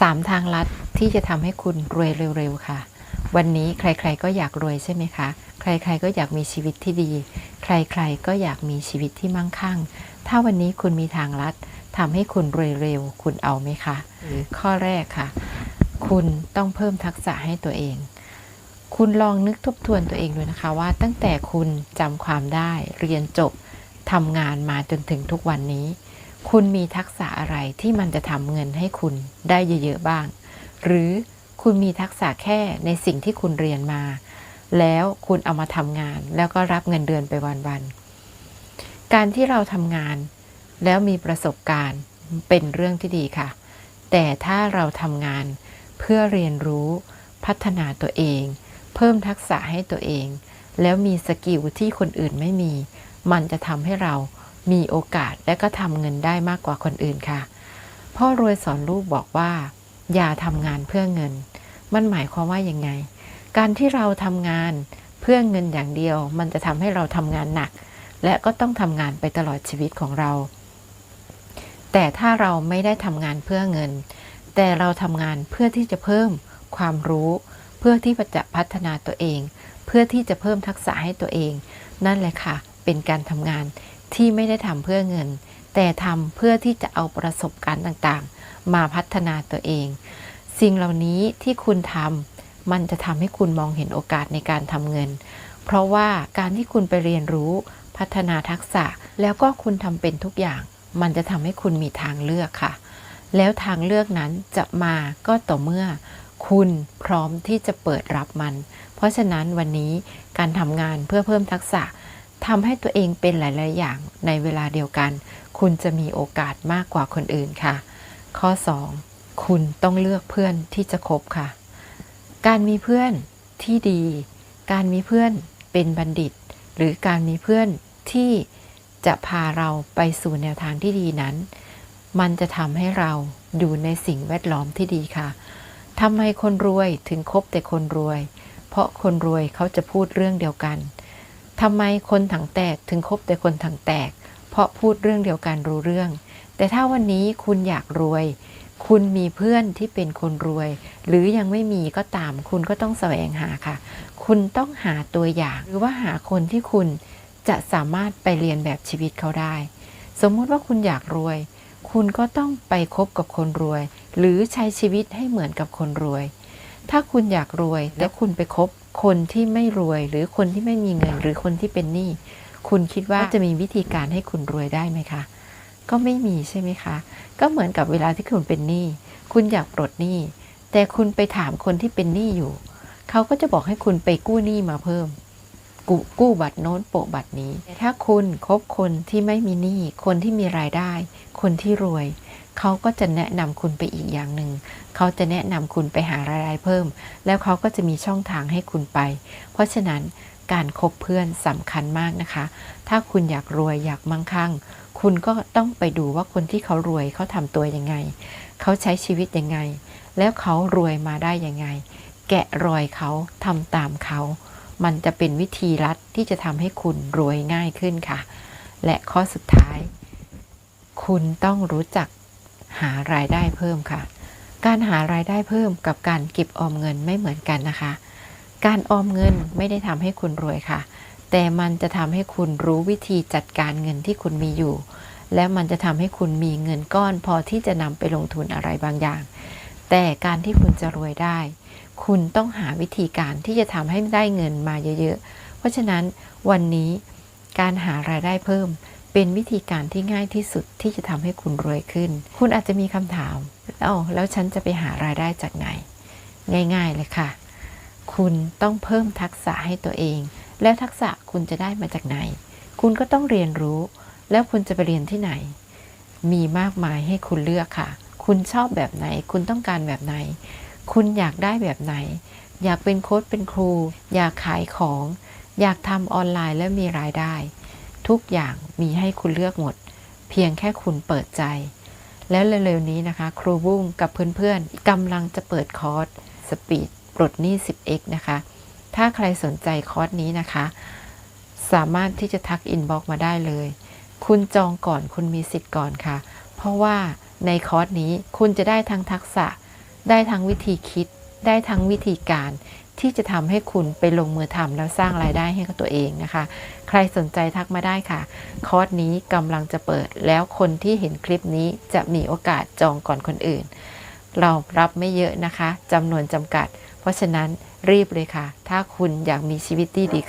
3 ทางลัดที่จะทำให้คุณรวยเร็วๆค่ะ วันนี้ใครๆก็อยากรวยใช่ไหมคะ ใครๆก็อยากมีชีวิตที่ดี ใครๆก็อยากมีชีวิตที่มั่งคั่ง ถ้าวันนี้คุณมีทางลัดทำให้คุณรวยเร็วคุณเอาไหมคะหรือข้อแรกค่ะ คุณต้องเพิ่มทักษะให้ตัวเอง คุณลองนึกทบทวนตัวเองดูนะคะว่า ตั้งแต่คุณจำความได้เรียนจบทำงานมาจนถึงทุกวันนี้ คุณมีทักษะอะไรที่มันจะทำเงินให้คุณได้เยอะๆบ้าง หรือคุณมีทักษะแค่ในสิ่งที่คุณเรียนมา แล้วคุณเอามาทำงาน แล้วก็รับเงินเดือนไปวันๆ การที่เราทำงาน แล้วมีประสบการณ์เป็นเรื่องที่ดีค่ะ แต่ถ้าเราทำงานเพื่อเรียนรู้พัฒนาตัวเอง เพิ่มทักษะให้ตัวเอง แล้วมีสกิลที่คนอื่นไม่มี มันจะทำให้เรา มีโอกาสและก็ทำเงินได้มากกว่าคนอื่นค่ะ พ่อรวยสอนลูกบอกว่า อย่าทำงานเพื่อเงิน มันหมายความว่ายังไง การที่เราทำงานเพื่อเงินอย่างเดียว มันจะทำให้เราทำงานหนัก และก็ต้องทำงานไปตลอดชีวิตของเรา แต่ถ้าเราไม่ได้ทำงานเพื่อเงิน แต่เราทำงานเพื่อที่จะเพิ่มความรู้ เพื่อที่จะพัฒนาตัวเอง เพื่อที่จะเพิ่มทักษะให้ตัวเอง นั่นแหละค่ะ เป็นการทำงาน ที่ไม่ได้ทำเพื่อเงิน แต่ทำเพื่อที่จะเอาประสบการณ์ต่างๆ มาพัฒนาตัวเอง สิ่งเหล่านี้ที่คุณทำมันจะทำให้คุณมองเห็นโอกาสในการทำเงิน เพราะว่าการที่คุณไปเรียนรู้ พัฒนาทักษะ แล้วก็คุณทำเป็นทุกอย่าง มันจะทำให้คุณมีทางเลือกค่ะ แล้วทางเลือกนั้นจะมาก็ต่อเมื่อ คุณพร้อมที่จะเปิดรับมัน เพราะฉะนั้นวันนี้การทำงานเพื่อเพิ่มทักษะ ทำให้ตัวเองเป็นหลาย ๆ อย่างในเวลาเดียวกัน คุณจะมีโอกาสมากกว่าคนอื่นค่ะ ข้อ 2 คุณต้องเลือกเพื่อนที่จะคบค่ะ การมีเพื่อนที่ดี การมีเพื่อนเป็นบัณฑิต หรือการมีเพื่อนที่จะพาเราไปสู่แนวทางที่ดีนั้น มันจะทำให้เราอยู่ในสิ่งแวดล้อมที่ดีค่ะทำไมคนรวยถึงคบแต่คนรวย เพราะคนรวยเขาจะพูดเรื่องเดียวกัน ทำไมคนถังแตกถึงคบแต่คนถังแตก เพราะพูดเรื่องเดียวกันรู้เรื่อง แต่ถ้าวันนี้คุณอยากรวย คุณมีเพื่อนที่เป็นคนรวย หรือยังไม่มีก็ตาม คุณก็ต้องแสวงหาค่ะ คุณต้องหาตัวอย่าง หรือว่าหาคนที่คุณจะสามารถไปเรียนแบบชีวิตเขาได้ สมมุติว่าคุณอยากรวย คุณก็ต้องไปคบกับคนรวย หรือใช้ชีวิตให้เหมือนกับคนรวย ถ้าคุณอยากรวยแล้วคุณไปคบ คนที่ไม่รวยหรือคนที่ไม่มีเงินหรือคนที่เป็นหนี้คุณคิดว่าจะมีวิธีการให้คุณรวยได้ไหมคะ ก็ไม่มีใช่ไหมคะ ก็เหมือนกับเวลาที่คุณเป็นหนี้คุณอยากปลดหนี้แต่คุณไปถามคนที่เป็นหนี้อยู่ เขาก็จะบอกให้คุณไปกู้หนี้มาเพิ่มกู้กู้บัตรโน้นโปะบัตรนี้แต่ถ้าคุณคบคนที่ไม่มีหนี้คนที่มีรายได้ คนที่รวย เขาก็จะแนะนำคุณไปอีกอย่างหนึ่ง เขาจะแนะนำคุณไปหารายได้เพิ่ม แล้วเขาก็จะมีช่องทางให้คุณไป เพราะฉะนั้นการคบเพื่อนสำคัญมากนะคะ ถ้าคุณอยากรวยอยากมั่งคั่ง คุณก็ต้องไปดูว่าคนที่เขารวยเขาทำตัวยังไง เขาใช้ชีวิตยังไง แล้วเขารวยมาได้ยังไง แกะรอยเขาทำตามเขา มันจะเป็นวิธีลัดที่จะทำให้คุณรวยง่ายขึ้นค่ะ และข้อสุดท้าย คุณต้องรู้จัก หารายได้เพิ่มค่ะ การหารายได้เพิ่มกับการเก็บออมเงินไม่เหมือนกันนะคะ การออมเงินไม่ได้ทำให้คุณรวยค่ะ แต่มันจะทำให้คุณรู้วิธีจัดการเงินที่คุณมีอยู่ และมันจะทำให้คุณมีเงินก้อน พอที่จะนำไปลงทุนอะไรบางอย่าง แต่การที่คุณจะรวยได้ คุณต้องหาวิธีการที่จะทำให้ได้เงินมาเยอะๆ เพราะฉะนั้นวันนี้การหารายได้เพิ่ม เป็นวิธีการที่ง่ายที่สุดที่จะทำให้คุณรวยขึ้น คุณอาจจะมีคำถามแล้วแล้วฉันจะไปหารายได้จากไหน ง่าย ๆ เลยค่ะ คุณต้องเพิ่มทักษะให้ตัวเอง แล้วทักษะคุณจะได้มาจากไหน คุณก็ต้องเรียนรู้ แล้วคุณจะไปเรียนที่ไหน มีมากมายให้คุณเลือกค่ะ คุณชอบแบบไหน คุณต้องการแบบไหน คุณอยากได้แบบไหน อยากเป็นโค้ชเป็นครู อยากขายของ อยากทำออนไลน์และมีรายได้ ทุกอย่างมีให้คุณเลือกหมด เพียงแค่คุณเปิดใจ แล้วเร็วๆนี้นะคะ ครูบุ้งกับเพื่อนๆกำลังจะเปิดคอร์สสปีดปลดหนี้ 10x นะคะ ถ้าใครสนใจคอร์สนี้นะคะ สามารถที่จะทักอินบ็อกมาได้เลย คุณจองก่อนคุณมีสิทธิ์ก่อนค่ะ เพราะว่าในคอร์สนี้คุณจะได้ทั้งทักษะ ได้ทั้งวิธีคิด ได้ทั้งวิธีการ ที่จะทำให้คุณไปลงมือทำแล้วสร้างรายได้ให้กับตัวเองนะคะ ใครสนใจทักมาได้ค่ะ คอร์สนี้กำลังจะเปิดแล้วคนที่เห็นคลิปนี้จะมีโอกาสจองก่อนคนอื่น เรารับไม่เยอะนะคะจำนวนจำกัด เพราะฉะนั้นรีบเลยค่ะ ถ้าคุณอยากมีชีวิตที่ดีขึ้น